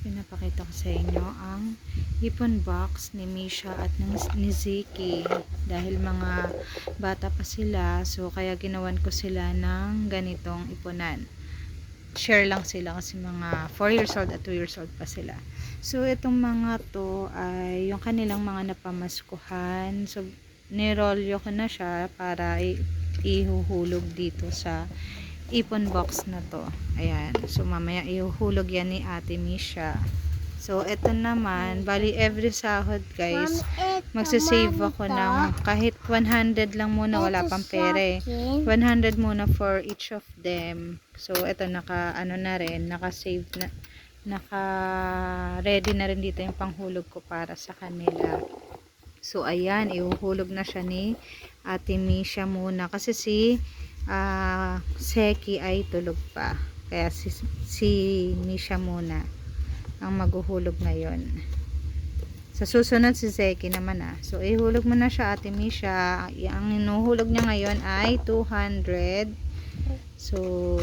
pinapakita ko sa inyo ang ipon box ni Misha at ng, ni Ziki. Dahil mga bata pa sila, so kaya ginawan ko sila ng ganitong ipunan. Share lang sila kasi mga 4 years old at 2 years old pa sila. So itong mga to ay yung kanilang mga napamaskuhan. So nirolyo ko na siya para ihuhulog dito sa ipon box na to. Ayan. So, mamaya ihuhulog yan ni Ate Misha. So, ito naman, bali every sahod guys, magsasave ako ng kahit 100 lang muna, wala pang pere. 100 muna for each of them. So, ito naka, ano na rin, naka-save na, naka-ready na rin dito yung panghulog ko para sa kanila. So, ayan, ihuhulog na siya ni Ate Misha muna. Kasi si ah Seki ay tulog pa. Kaya si, si Misha muna ang maghuhulog ngayon. Sa susunod si Seki naman ah. So, ihulog mo na siya Ate Misha. Ang inuhulog niya ngayon ay 200. So,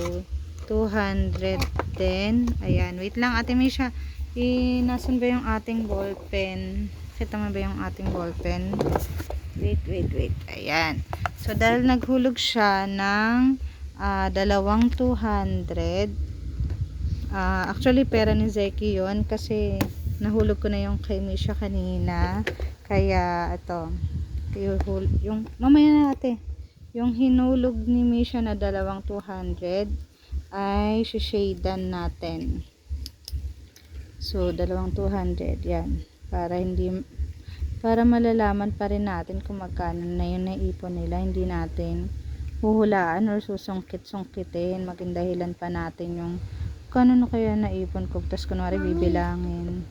210. Ayan. Wait lang Ate Misha. I, nasan ba yung ating ballpen? Kita mo ba yung ating ballpen? Wait, wait, wait. Ayan. So, dahil naghulog siya ng ah, dalawang 200, ah, actually, pera ni Zeki yon kasi nahulog ko na yung kay Misha kanina. Kaya, ito, yung, mamaya na ate, yung hinulog ni Misha na dalawang 200 ay shishadan natin. So, dalawang 200, yan. Para hindi, para malalaman pa rin natin kung magkano na yun naipon nila. Hindi natin huhulaan or susungkit-sungkitin. Maging dahilan pa natin yung kano na kaya naipon ko. Tapos kunwari bibilangin.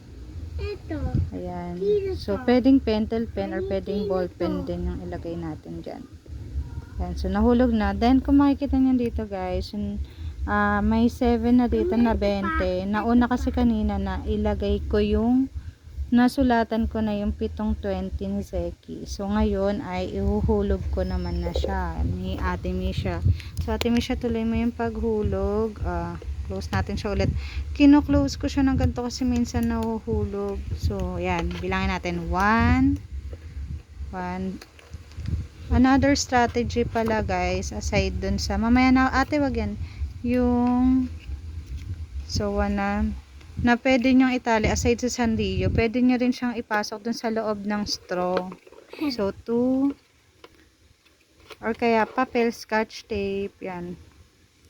Ito. Ayan. So, pwedeng pentel pen or pwedeng ball pen din yung ilagay natin dyan. Ayan. So, nahulog na. Then, kung makikita nyo dito guys, yung, ah, may 7 na dito na 20. Nauna kasi kanina na ilagay ko yung nasulatan ko na yung pitong 20 ni Zeki. So, ngayon ay ihuhulog ko naman na siya ni Ate Misha. So, Ate Misha, tuloy mo yung paghulog. Ah, close natin siya ulit. Kino-close ko siya ng ganito kasi minsan nahuhulog. So, yan. Bilangin natin. 1 1 Another strategy pala guys, aside dun sa, mamaya na, ate wag yan, yung, so, one na, na pwede nyong itali aside sa sandilyo, pwede nyo rin siyang ipasok dun sa loob ng straw. So, 2 or kaya papel, scotch tape, yan.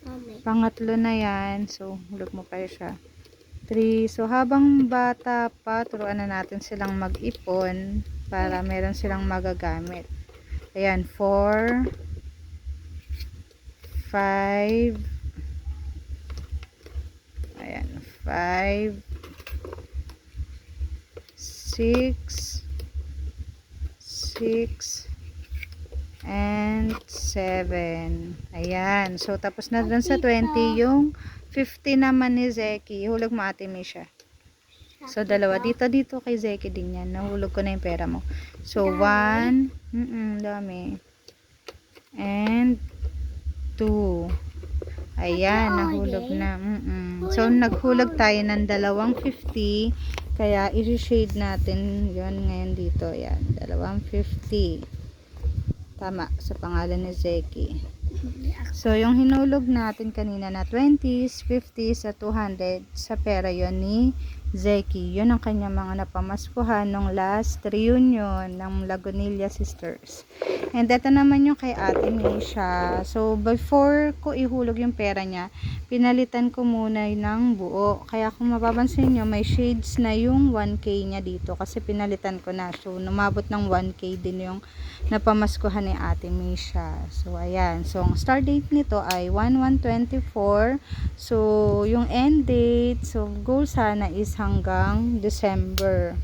Mami. Pangatlo na yan. So, hulog mo pa siya. 3. So, habang bata pa, turuan na natin silang mag-ipon para meron silang magagamit. Ayan, 4 5 5 6 6 and 7 ayan, so tapos na dun sa 20 yung 50 naman ni Zeki. Hulog mo ate Misha. So dalawa. dito dito kay Zeki din yan. Nahulog ko na yung pera mo. So 1 mm -mm, dami. And 2 ayan nahulog na. Mm -mm. so naghulog tayo ng dalawang 50 kaya i-shade natin yon ngayon dito. Yan dalawang 50 tama sa pangalan ni Zeki. So, yung hinulog natin kanina na 20s, 50s, at 200 sa pera yon ni Zeki. Yun ang kanya mga napamaskuhan nung last reunion ng Lagunilla Sisters. And ito naman yung kay Ate Misha. So, before ko ihulog yung pera niya, pinalitan ko muna ng buo. Kaya kung mapapansin nyo, may shades na yung 1K niya dito kasi pinalitan ko na. So, numabot ng 1K din yung napamaskuhan ni Ate Misha. So, ayan. So, ang start date nito ay 1-1-24. So, yung end date, so, goal sana is hanggang December.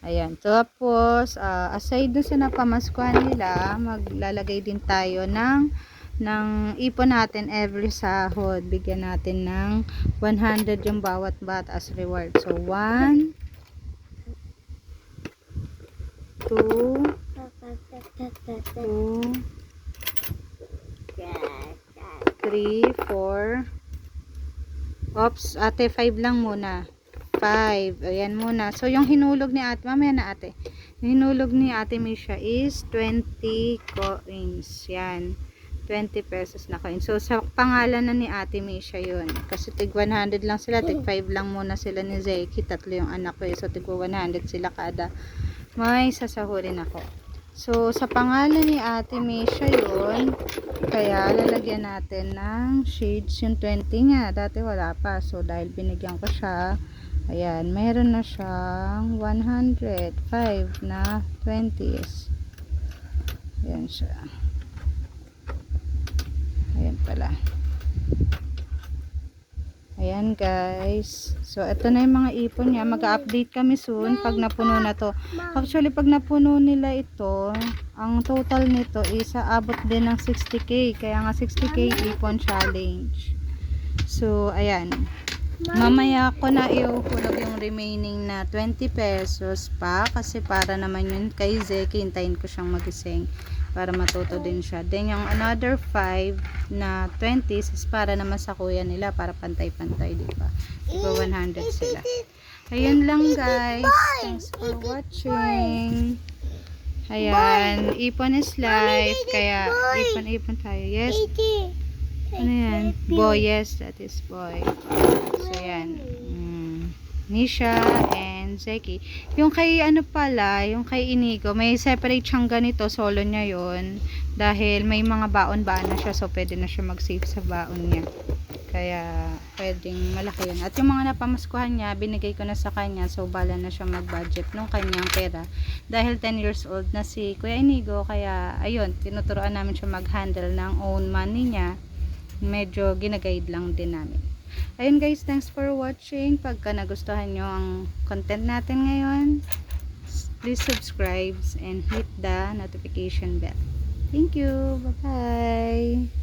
Ayan. Tapos, ah, aside dun sa napamaskuhan nila, maglalagay din tayo ng ng ipon natin every sahod. Bigyan natin ng 100 yung bawat bat as reward. So, 1 2 2 3 4 Oops, ate, 5 lang muna. 5. Ayan muna. So, yung hinulog ni ate, mamaya na ate. Hinulog ni ate Misha is 20 coins. Yan. 20 pesos na coin. So, sa pangalan na ni ate Misha yun. Kasi tig 100 lang sila. Tig 5 lang muna sila ni Zeki. Tatlo yung anak ko eh. So, tig 100 sila kada. May sasahurin ako. So, sa pangalan ni ate Misha yun. Kaya, lalagyan natin ng shades yung 20 nga. Dati wala pa. So, dahil binigyan ko siya, ayan, meron na siyang 105 na 20s. Ayan siya. Ayan pala. Ayan guys. So, ito na yung mga ipon niya. Mag-update kami soon pag napuno na to. Actually, pag napuno nila ito, ang total nito is aabot din ng 60k. Kaya nga 60k ipon challenge. So, ayan. Mamaya ko na iuhulog yung remaining na 20 pesos pa kasi para naman yun kay Zeki. Hintayin ko siyang magising para matuto din siya. Then yung another 5 na 20 is para naman sa kuya nila para pantay-pantay, di ba? Diba 100 sila. Ayun lang guys. Thanks for watching. Ayan. Ipon is life. Kaya ipon-ipon tayo. Yes. Ano yan? Boy, yes, that is boy. So, yan. Nisha and Zeki. Yung kay ano pala, yung kay Inigo, may separate siyang ganito, solo niya yon Dahil may mga baon-baan na siya, so pwede na siya mag-save sa baon niya. Kaya, pwedeng malaki yun. At yung mga napamaskuhan niya, binigay ko na sa kanya, so bala na siya mag-budget ng kanyang pera. Dahil 10 years old na si Kuya Inigo, kaya, ayun, tinuturoan namin siya mag-handle ng own money niya medyo ginaguide lang din namin. Ayun guys, thanks for watching. Pagka nagustuhan nyo ang content natin ngayon, please subscribe and hit the notification bell. Thank you. Bye-bye.